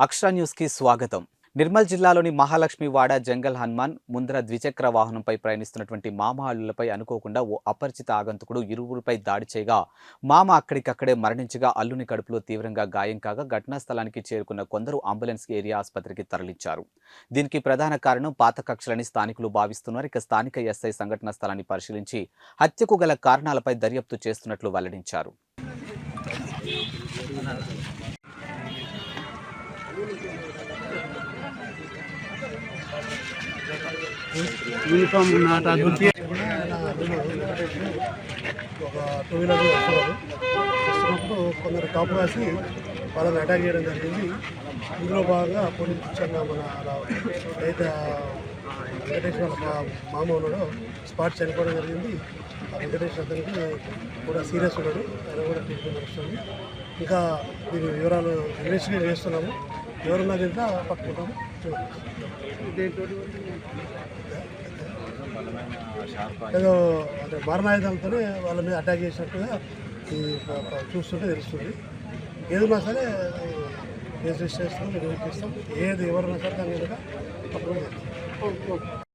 అక్షర news కి స్వాగతం నిర్మల్ జిల్లాలోని మహాలక్ష్మివాడ జంగల్ హనుమాన్ ముందర ద్విచక్ర వాహనంపై ప్రయాణిస్తున్నటువంటి మామ అల్లులపై అనుకోకుండా ఓ అపరిచిత ఆగంతుకుడు ఇరువురిపై దాడి చేయగా మామ అక్కడికక్కడే మరణించగా అల్లుని కడుపులో తీవ్రంగా గాయం కాగా ఘటనా స్థలానికి చేరుకున్న కొందరు అంబులెన్స్ ఏరియా ఆసుపత్రికి తరలించారు. దీనికి ప్రధాన కారణం పాత కక్షలని స్థానికులు భావిస్తున్నారు. ఇక స్థానిక ఎస్ఐ సంఘటనా స్థలాన్ని పరిశీలించి హత్యకు గల కారణాలపై దర్యాప్తు చేస్తున్నట్లు వెల్లడించారు. యూనిఫామ్ నాట గుర్తి ఒక టూ వీలర్ వస్తున్నారు వస్తున్నప్పుడు కొందరు కాపు కాసి వాళ్ళని అటాక్ చేయడం జరిగింది. ఇందులో భాగంగా పోలీస్ స్టేషన్లో మన అలా అయితే వెంకటేష్ మా- మామ ఉన్నాడు. స్పాట్ చనిపోవడం జరిగింది. ఆ వెంకటేష్ అతనికి కూడా సీరియస్ ఉన్నాడు. ఆయన కూడా ట్రీట్మెంట్ వస్తుంది ఇంకా దీని వివరాలు ఇన్వెస్టిగేట్ చేస్తున్నాము. ఎవరున్నా దీంట్లో పట్టుకుంటాము ఏదో అంటే మరణాయుధంతో వాళ్ళ మీద అటాక్ చేసినట్టుగా ఈ చూస్తుంటే తెలుస్తుంది. ఏదైనా సరే రిజిస్టర్ చేస్తాం నెగ్లెక్ట్ చేస్తాం ఏది ఎవరున్నా సరే దాని మీద పట్టుకుని చేస్తాం